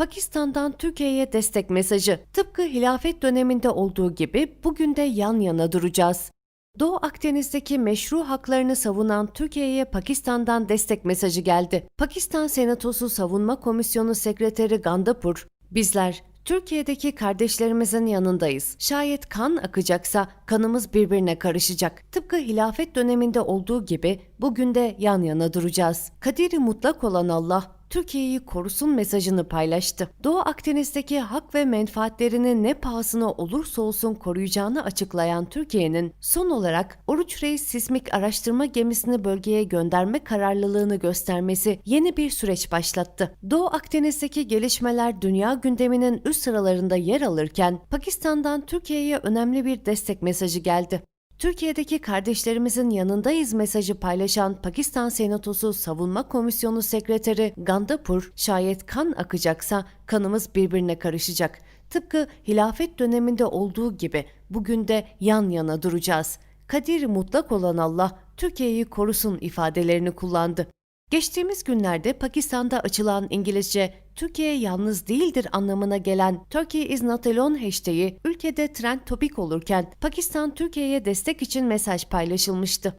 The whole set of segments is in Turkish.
Pakistan'dan Türkiye'ye destek mesajı. Tıpkı hilafet döneminde olduğu gibi bugün de yan yana duracağız. Doğu Akdeniz'deki meşru haklarını savunan Türkiye'ye Pakistan'dan destek mesajı geldi. Pakistan Senatosu Savunma Komisyonu Sekreteri Gandapur, bizler Türkiye'deki kardeşlerimizin yanındayız. Şayet kan akacaksa kanımız birbirine karışacak. Tıpkı hilafet döneminde olduğu gibi bugün de yan yana duracağız. Kadiri mutlak olan Allah Türkiye'yi korusun mesajını paylaştı. Doğu Akdeniz'deki hak ve menfaatlerini ne pahasına olursa olsun koruyacağını açıklayan Türkiye'nin son olarak Oruç Reis sismik araştırma gemisini bölgeye gönderme kararlılığını göstermesi yeni bir süreç başlattı. Doğu Akdeniz'deki gelişmeler dünya gündeminin üst sıralarında yer alırken Pakistan'dan Türkiye'ye önemli bir destek mesajı geldi. Türkiye'deki kardeşlerimizin yanındayız mesajı paylaşan Pakistan Senatosu Savunma Komisyonu Sekreteri Gandapur, şayet kan akacaksa kanımız birbirine karışacak. Tıpkı hilafet döneminde olduğu gibi bugün de yan yana duracağız. Kadir mutlak olan Allah Türkiye'yi korusun ifadelerini kullandı. Geçtiğimiz günlerde Pakistan'da açılan İngilizce Türkiye yalnız değildir anlamına gelen Turkey is not alone hashtag'i ülkede trend topik olurken Pakistan Türkiye'ye destek için mesaj paylaşılmıştı.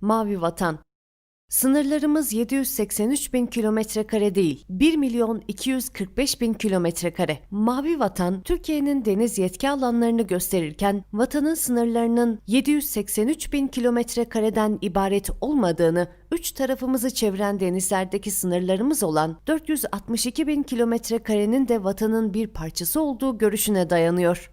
Mavi Vatan Sınırlarımız 783 bin kilometre kare değil, 1 milyon 245 bin kilometre kare. Mavi Vatan, Türkiye'nin deniz yetki alanlarını gösterirken, vatanın sınırlarının 783 bin kilometre kareden ibaret olmadığını, üç tarafımızı çeviren denizlerdeki sınırlarımız olan 462 bin kilometre karenin de vatanın bir parçası olduğu görüşüne dayanıyor.